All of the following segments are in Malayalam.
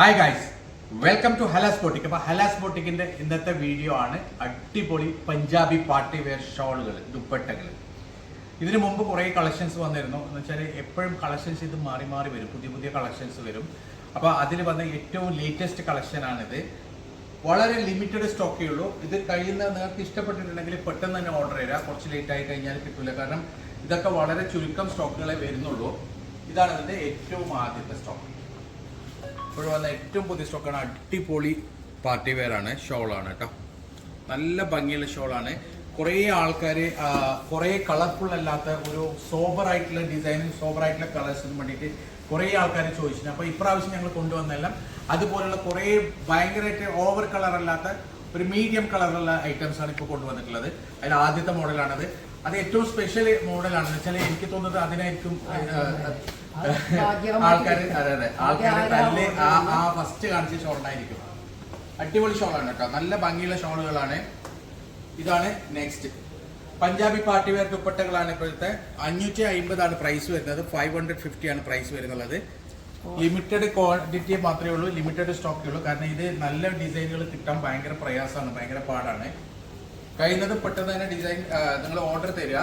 Hi guys welcome to Halas boutique അപ്പോൾ ഹലാസ് ബോട്ടിക്കിന്റെ ഇന്നത്തെ വീഡിയോ ആണ് അടിപൊളി പഞ്ചാബി പാർട്ടി വെയർ ഷോളുകൾ ദുപ്പട്ടകൾ. ഇതിനു മുമ്പ് കുറേ കളക്ഷൻസ് വന്നിരുന്നു. എന്ന് വെച്ചാൽ എപ്പോഴും കളക്ഷൻസ് ഇത് മാറി മാറി വരും. പുതിയ പുതിയ കളക്ഷൻസ് വരും. അപ്പോൾ അതിൽ വന്ന ഏറ്റവും ലേറ്റസ്റ്റ് കളക്ഷനാണിത് വളരെ ലിമിറ്റഡ് സ്റ്റോക്കേ ഉള്ളൂ. ഇത് കഴിയുന്ന നിങ്ങൾക്ക് ഇഷ്ടപ്പെട്ടിട്ടുണ്ടെങ്കിൽ പെട്ടെന്ന് തന്നെ ഓർഡർ ചെയ്യുക കുറച്ച് ലേറ്റ് ആയി കഴിഞ്ഞാൽ കിട്ടില്ല കാരണം ഇതൊക്കെ വളരെ ചുരുക്കം സ്റ്റോക്കുകളെ വരുന്നുള്ളൂ. ഇതാണ് ഇതിന്റെ ഏറ്റവും ആദ്യത്തെ സ്റ്റോക്ക് ഇപ്പോൾ വന്ന ഏറ്റവും പുതിയ സ്റ്റോക്കാണ് അടിപൊളി പാർട്ടി വെയറാണ് ഷോളാണ് കേട്ടോ നല്ല ഭംഗിയുള്ള ഷോളാണ് കുറേ ആൾക്കാർ കുറേ കളർഫുൾ അല്ലാത്ത ഒരു സോബർ ആയിട്ടുള്ള ഡിസൈനും സോബർ ആയിട്ടുള്ള കളേഴ്സും വേണ്ടിയിട്ട് കുറേ ആൾക്കാർ ചോദിച്ചിട്ടുണ്ട്. അപ്പോൾ ഇപ്രാവശ്യം ഞങ്ങൾ കൊണ്ടുവന്നെല്ലാം അതുപോലുള്ള കുറേ ഭയങ്കരമായിട്ട് ഓവർ കളർ അല്ലാത്ത ഒരു മീഡിയം കളറുള്ള ഐറ്റംസ് ആണ് ഇപ്പോൾ കൊണ്ടുവന്നിട്ടുള്ളത്. അതിൽ ആദ്യത്തെ മോഡലാണത് അത് ഏറ്റവും സ്പെഷ്യൽ മോഡലാണെന്ന് വെച്ചാൽ എനിക്ക് തോന്നുന്നത് അതിനായിരിക്കും ആൾക്കാർ അതെ അതെ. ആൾക്കാർ തല്ല് ആ ആ ഫസ്റ്റ് കാണിച്ച അടിപൊളി ഷോളാണ് കേട്ടോ. നല്ല ഭംഗിയുള്ള ഷോളുകളാണ്. ഇതാണ് നെക്സ്റ്റ് പഞ്ചാബി പാർട്ടി വെയർ ദുപ്പട്ടകളാണ് ഇപ്പോഴത്തെ. അഞ്ഞൂറ്റി അമ്പതാണ് പ്രൈസ് വരുന്നത്. ഫൈവ് ഹൺഡ്രഡ് ഫിഫ്റ്റി ആണ് പ്രൈസ് വരുന്നത് ലിമിറ്റഡ് ക്വാണ്ടിറ്റി മാത്രമേ ഉള്ളൂ ലിമിറ്റഡ് സ്റ്റോക്കേ ഉള്ളൂ. കാരണം ഇത് നല്ല ഡിസൈനുകൾ കിട്ടാൻ ഭയങ്കര പ്രയാസമാണ് ഭയങ്കര പാടാണ്. കഴിയുന്നത് പെട്ടെന്ന് തന്നെ ഡിസൈൻ നിങ്ങൾ ഓർഡർ തരിക.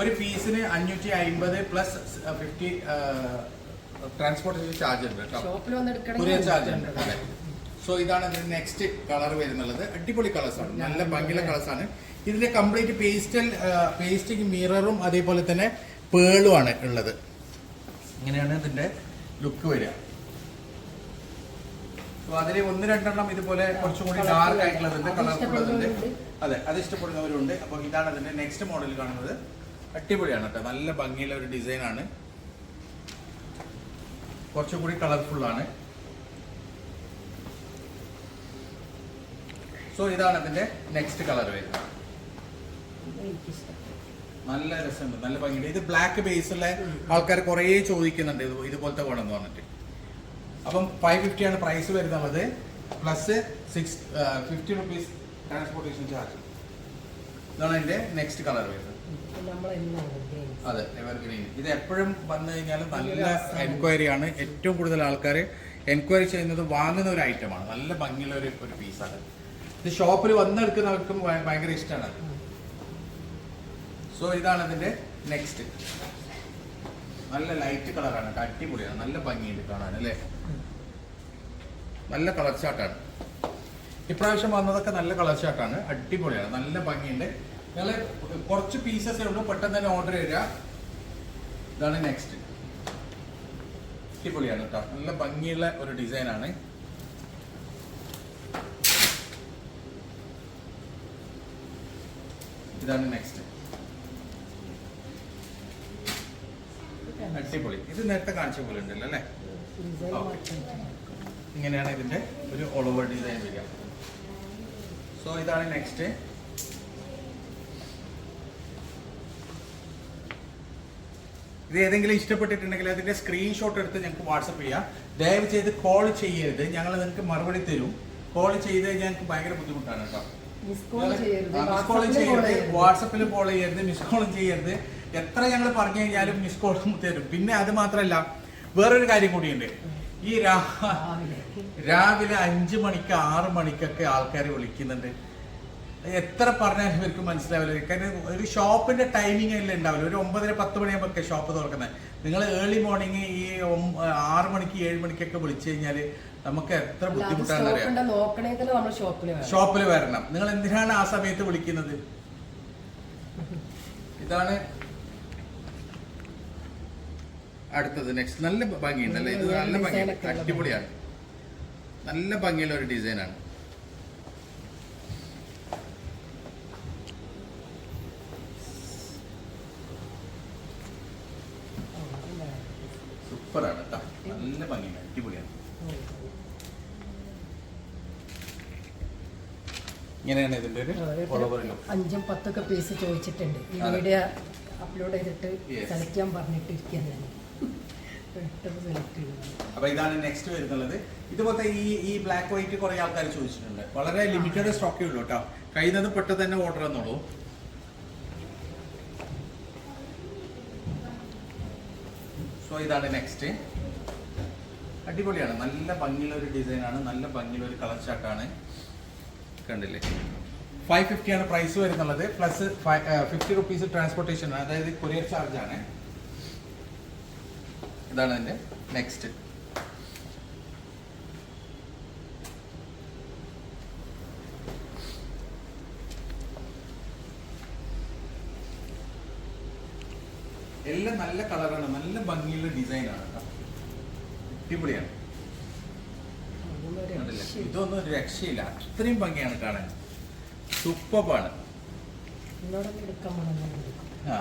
ഒരു പീസിന് അഞ്ഞൂറ്റി അമ്പത് പ്ലസ് ഫിഫ്റ്റി ട്രാൻസ്പോർട്ടേഷൻ ചാർജ് ഉണ്ട് കേട്ടോ. കൊറിയർ ചാർജ് ഉണ്ട്. അതെ. സോ ഇതാണ് ഇതിന്റെ നെക്സ്റ്റ് കളർ വരുന്നുള്ളത്. അടിപൊളി കളേഴ്സ് ആണ്. നല്ല ഭംഗിയുള്ള കളേഴ്സ് ആണ്. ഇതിന്റെ കംപ്ലീറ്റ് പേസ്റ്റൽ പേസ്റ്റിംഗ് മിററും അതേപോലെ തന്നെ പേളും ആണ് ഉള്ളത്. ഇങ്ങനെയാണ് ഇതിന്റെ ലുക്ക് വരിക. സോ അതിൽ ഒന്ന് രണ്ടെണ്ണം ഇതുപോലെ കുറച്ചും കൂടി ഡാർക്ക് ആയിട്ടുള്ളതുണ്ട് കളർഫുള്ളതുണ്ട് അതെ അത് ഇഷ്ടപ്പെടുന്നവരുണ്ട്. അപ്പോൾ ഇതാണ് അതിന്റെ നെക്സ്റ്റ് മോഡൽ കാണുന്നത്. അടിപൊളിയാണ് കേട്ടോ നല്ല ഭംഗിയുള്ള ഒരു ഡിസൈൻ ആണ്. കുറച്ചും കൂടി കളർഫുൾ ആണ്. സോ ഇതാണ് അതിന്റെ നെക്സ്റ്റ് കളർ വരുന്നത്. നല്ല രസമുണ്ട് നല്ല ഭംഗിയുണ്ട്. ഇത് ബ്ലാക്ക് ബേസിലെ ആൾക്കാർ കുറേ ചോദിക്കുന്നുണ്ട് ഇതുപോലത്തെ ഇതുപോലത്തെ വേണമെന്ന് പറഞ്ഞിട്ട്. അപ്പം ഫൈവ് ഫിഫ്റ്റി ആണ് പ്രൈസ് വരുന്നത്. Plus six fifty rupees transportation charge ഇതാണ് അതിന്റെ നെക്സ്റ്റ് കളർ വരുന്നത്. അതെ എവർഗ്രീൻ ഇത് എപ്പോഴും വന്നു കഴിഞ്ഞാലും നല്ല എൻക്വയറി ആണ്. ഏറ്റവും കൂടുതൽ ആൾക്കാർ എൻക്വയറി ചെയ്യുന്നത് വാങ്ങുന്ന ഒരു ഐറ്റമാണ് നല്ല ഭംഗിയുള്ള ഒരു ഒരു പീസാണ് ഇത് ഷോപ്പിൽ വന്നെടുക്കുന്നവർക്കും ഭയ- ഭയങ്കര ഇഷ്ടമാണ് സോ ഇതാണ് അതിന്റെ നെക്സ്റ്റ് നല്ല ലൈറ്റ് കളറാണ്. അടിപൊളിയാണ്. നല്ല ഭംഗിയുണ്ട് കാണാൻ അല്ലേ? നല്ല കളർ ചാട്ടാണ് ഇപ്രാവശ്യം വന്നതൊക്കെ നല്ല കളർ ചാട്ടാണ് അടിപൊളിയാണ്. നല്ല ഭംഗിയുണ്ട്. നല്ല കുറച്ച് പീസസേ ഉള്ളൂ. പെട്ടെന്ന് തന്നെ ഓർഡർ ചെയ്യുക ഇതാണ് നെക്സ്റ്റ് അടിപൊളിയാണ് കേട്ടോ നല്ല ഭംഗിയുള്ള ഒരു ഡിസൈൻ ആണ്. ഇതാണ് നെക്സ്റ്റ് അടിപൊളി. ഇത് നേരത്തെ കാണിച്ച പോലെ ഉണ്ടല്ലോ അല്ലേ? ഇങ്ങനെയാണ് ഇതിന്റെ ഒരു ഓൾ ഓവർ ഡിസൈൻ വരിക. സോ ഇതാണ് നെക്സ്റ്റ് ഇത് ഏതെങ്കിലും ഇഷ്ടപ്പെട്ടിട്ടുണ്ടെങ്കിൽ അതിന്റെ സ്ക്രീൻഷോട്ട് എടുത്ത് ഞങ്ങൾക്ക് വാട്സപ്പ് ചെയ്യാം. ദയവ് ചെയ്ത് കോൾ ചെയ്യരുത്. ഞങ്ങൾ നിങ്ങൾക്ക് മറുപടി തരും. കോൾ ചെയ്ത് ഞങ്ങൾക്ക് ഭയങ്കര ബുദ്ധിമുട്ടാണ് കേട്ടോ. മിസ് കോൾ ചെയ്യരുത്. വാട്സപ്പിൽ കോൾ ചെയ്യരുത്. മിസ് കോളും ചെയ്യരുത്. എത്ര ഞങ്ങൾ പറഞ്ഞു കഴിഞ്ഞാലും മിസ് കോൾ തരും. പിന്നെ അത് മാത്രമല്ല വേറൊരു കാര്യം കൂടിയുണ്ട്. ഈ രാവിലെ അഞ്ചു മണിക്ക് ആറ് മണിക്കൊക്കെ ആൾക്കാർ വിളിക്കുന്നുണ്ട്. എത്ര പറഞ്ഞാലും ഇവർക്ക് മനസ്സിലാവില്ല. കാരണം ഒരു ഷോപ്പിന്റെ ടൈമിംഗ് അല്ലേ ഉണ്ടാവില്ല ഒരു ഒമ്പതര പത്ത് മണിയാകുമ്പോൾ ഷോപ്പ് തുറക്കുന്നത് നിങ്ങൾ ഏർലി മോർണിംഗ് ഈ ആറു മണിക്ക് ഏഴ് മണിക്കൊക്കെ വിളിച്ചു കഴിഞ്ഞാൽ നമുക്ക് എത്ര ബുദ്ധിമുട്ടാണെന്ന് അറിയാം. ഷോപ്പിൽ വരണം. നിങ്ങൾ എന്തിനാണ് ആ സമയത്ത് വിളിക്കുന്നത്? ഇതാണ് അടുത്തത് നെക്സ്റ്റ് നല്ല ഭംഗിയുണ്ട് അല്ലേ? ഇത് നല്ല ഭംഗിയാണ് അടിപൊളിയാണ്. നല്ല ഭംഗിയുള്ള ഒരു ഡിസൈനാണ് സൂപ്പറാണ് കേട്ടോ നല്ല ഭംഗിയാണ് അടിപൊളിയാണ്. ഇങ്ങനെയാണ് ഇതിന്റെ ഒരു. അഞ്ചും പത്തൊക്കെ പീസ് ചോദിച്ചിട്ടുണ്ട്. ഈ വീഡിയോ അപ്ലോഡ് ചെയ്തിട്ട് കളിക്കാൻ സെലക്ട് ചെയ്യാൻ പറഞ്ഞിട്ടിരിക്കുകയാണ് അപ്പൊ ഇതാണ് നെക്സ്റ്റ് വരുന്നുള്ളത്. ഇതുപോലത്തെ ഈ ഈ ബ്ലാക്ക് വൈറ്റ് കുറെ ആൾക്കാർ ചോദിച്ചിട്ടുണ്ട്. വളരെ ലിമിറ്റഡ് സ്റ്റോക്കേ ഉള്ളൂ കേട്ടോ. കഴിയുന്നത് പെട്ടെന്ന് തന്നെ ഓർഡർ എന്നുള്ളൂ സോ ഇതാണ് നെക്സ്റ്റ് അടിപൊളിയാണ്. നല്ല ഭംഗിയുള്ള ഒരു ഡിസൈനാണ് നല്ല ഭംഗിയുള്ള ഒരു കളർ ചാർട്ടാണ് കണ്ടില്ലേ? ഫൈവ് ഫിഫ്റ്റി ആണ് പ്രൈസ് വരുന്നുള്ളത്. പ്ലസ് ഫിഫ്റ്റി റുപ്പീസ് ട്രാൻസ്പോർട്ടേഷൻ അതായത് കൊറിയർ ചാർജ് ആണ്. ഇതാണ് അതിന്റെ നെക്സ്റ്റ് എല്ലാം നല്ല കളറാണ് നല്ല ഭംഗിയുള്ള ഡിസൈനാണ് അടിപൊളിയാണ്. ഇതൊന്നും ഒരു രക്ഷയില്ല. അത്രയും ഭംഗിയാണ് കാണാൻ. സൂപ്പറാണ് ആ.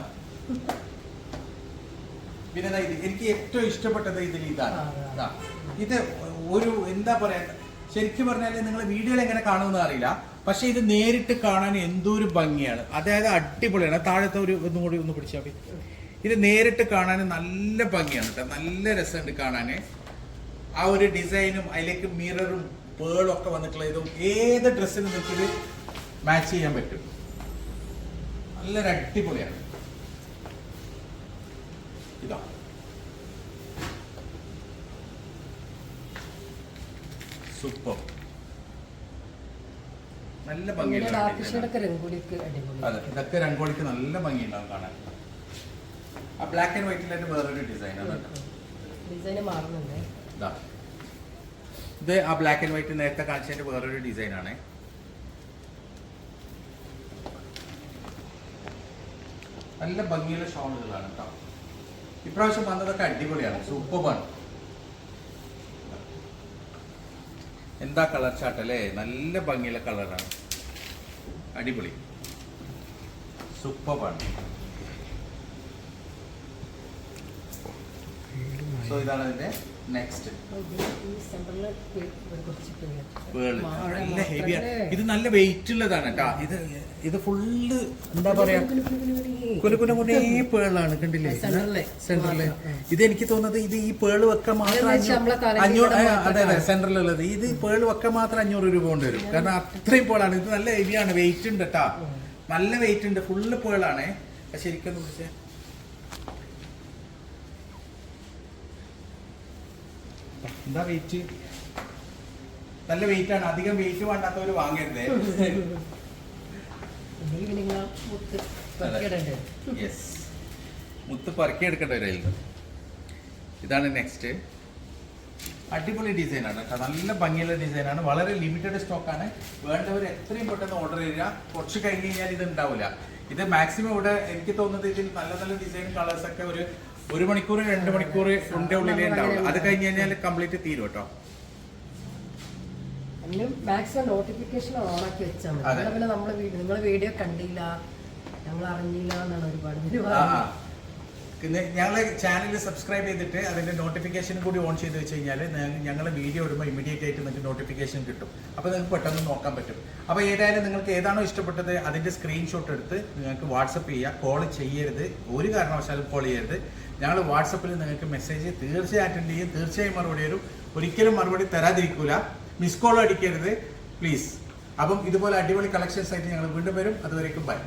പിന്നെ ദാ ഇത് എനിക്ക് ഏറ്റവും ഇഷ്ടപ്പെട്ടത് ഇതിൽ ഇതാണ്. ഇത് ഒരു എന്താ പറയാ ശരിക്കും പറഞ്ഞാൽ നിങ്ങൾ വീഡിയോയിൽ എങ്ങനെ കാണുമെന്ന് അറിയില്ല. പക്ഷെ ഇത് നേരിട്ട് കാണാൻ എന്തോ ഒരു ഭംഗിയാണ്. അതായത് അടിപൊളിയാണ്. താഴത്തെ ഒരു ഒന്നും കൂടി ഒന്ന് പിടിച്ചാൽ മതി. ഇത് നേരിട്ട് കാണാൻ നല്ല ഭംഗിയാണ് കേട്ടോ. നല്ല രസമുണ്ട് കാണാൻ ആ ഒരു ഡിസൈനും അതിലേക്ക് മിററും പേളും ഒക്കെ വന്നിട്ടുള്ള ഇതും ഏത് ഡ്രസ്സിനും നിങ്ങൾക്ക് ഇത് മാച്ച് ചെയ്യാൻ പറ്റും. നല്ലൊരു അടിപൊളിയാണ്. ഇതാ സൂപ്പർ. നല്ല അതെ അടിപൊളി. ഇതൊക്കെ രംഗോളിക്ക് നല്ല ഭംഗിയുണ്ടാവും കാണാൻ. ആ ബ്ലാക്ക് ആൻഡ് വൈറ്റിലായിട്ട് വേറൊരു ഡിസൈൻ ആണ് ഇത്. ആ ബ്ലാക്ക് ആൻഡ് വൈറ്റ് നേരത്തെ കാണിച്ചതിന്റെ വേറൊരു ഡിസൈൻ ആണ്. നല്ല ഭംഗിയുള്ള ഷോളുകളാണ് കേട്ടോ. ഇപ്രാവശ്യം വന്നതൊക്കെ അടിപൊളിയാണ് സൂപ്പറാണ് എന്താ കളർ ചാർട്ട് അല്ലേ? നല്ല ഭംഗിയുള്ള കളറാണ് അടിപൊളി. സൂപ്പറാണ് സോ ഇതാണ് അതിന്റെ നെക്സ്റ്റ് ഇത് നല്ല വെയിറ്റ് ഉള്ളതാണ് കേട്ടോ. ഇത് ഇത് ഫുള്ള് എന്താ പറയാ? കുലകുല കുല പേളാണ് കണ്ടില്ലേ? സെന്ററിലെ ഇത് എനിക്ക് തോന്നുന്നത് ഇത് ഈ പേൾ വെക്ക മാത്രം അഞ്ഞൂറ് അതെ അതെ സെന്ററിലുള്ളത് ഇത് പേൾ വെക്ക മാത്രം അഞ്ഞൂറ് രൂപ കൊണ്ട് വരും. കാരണം അത്രയും പേളാണ്. ഇത് നല്ല ഹെവിയാണ് വെയിറ്റ് ഉണ്ട് കേട്ടാ. നല്ല വെയിറ്റ് ഉണ്ട്. ഫുള്ള് പേളാണ്. ശരിക്കും എന്താ വെയിറ്റ് നല്ല വെയിറ്റ് ആണ്. അധികം വെയിറ്റ് വേണ്ടാത്തവര് വാങ്ങരുതേ. യെസ് മുത്ത് പറക്കി എടുക്കേണ്ടവരായിരുന്നു ഇതാണ് നെക്സ്റ്റ് അടിപൊളി ഡിസൈനാണ് കേട്ടോ. നല്ല ഭംഗിയുള്ള ഡിസൈനാണ് വളരെ ലിമിറ്റഡ് സ്റ്റോക്ക് ആണ്. വേണ്ടവർ എത്രയും പെട്ടെന്ന് ഓർഡർ ചെയ്യുക. കുറച്ച് കഴിഞ്ഞ് കഴിഞ്ഞാൽ ഇത് ഉണ്ടാവില്ല. ഇത് മാക്സിമം ഇവിടെ എനിക്ക് തോന്നുന്നത് ഇതിൽ നല്ല നല്ല ഡിസൈൻ കളേഴ്സ് ഒക്കെ ഒരു ഒരു മണിക്കൂർ രണ്ട് മണിക്കൂർ ഉണ്ടേ ഉള്ളിലേ ഉണ്ടാവുള്ളൂ അത് കഴിഞ്ഞ് കഴിഞ്ഞാൽ കംപ്ലീറ്റ് തീരും കേട്ടോ മാക്സിമം നോട്ടിഫിക്കേഷൻ ഓണാക്കി വെച്ചാൽ മതി അതെ. എന്നാ പിന്നെ നമ്മൾ നിങ്ങൾ വീഡിയോ കണ്ടില്ല ഞങ്ങൾ അറിഞ്ഞില്ല എന്നാണ് ഒരുപാട് പേര്. പിന്നെ ഞങ്ങളെ ചാനൽ സബ്സ്ക്രൈബ് ചെയ്തിട്ട് അതിന്റെ നോട്ടിഫിക്കേഷൻ കൂടി ഓൺ ചെയ്ത് വെച്ച് കഴിഞ്ഞാൽ ഞങ്ങൾ വീഡിയോ വരുമ്പോൾ ഇമീഡിയറ്റ് ആയിട്ട് നിങ്ങൾക്ക് നോട്ടിഫിക്കേഷൻ കിട്ടും. അപ്പോൾ നിങ്ങൾക്ക് പെട്ടെന്ന് നോക്കാൻ പറ്റും. അപ്പോൾ ഏതായാലും നിങ്ങൾക്ക് ഏതാണോ ഇഷ്ടപ്പെട്ടത് അതിന്റെ സ്ക്രീൻഷോട്ട് എടുത്ത് നിങ്ങൾക്ക് വാട്സപ്പ് ചെയ്യുക കോൾ ചെയ്യരുത്. ഒരു കാരണവശാലും കോൾ ചെയ്യരുത്. ഞങ്ങൾ വാട്സപ്പിൽ നിങ്ങൾക്ക് മെസ്സേജ് തീർച്ചയായും അറ്റൻഡ് ചെയ്യും. തീർച്ചയായും മറുപടി വരും ഒരിക്കലും മറുപടി തരാതിരിക്കൂല. മിസ് കോൾ അടിക്കരുത്. പ്ലീസ് അപ്പം ഇതുപോലെ അടിപൊളി കളക്ഷൻസ് ആയിട്ട് ഞങ്ങൾ വീണ്ടും വരും. അതുവരേക്കും ബൈ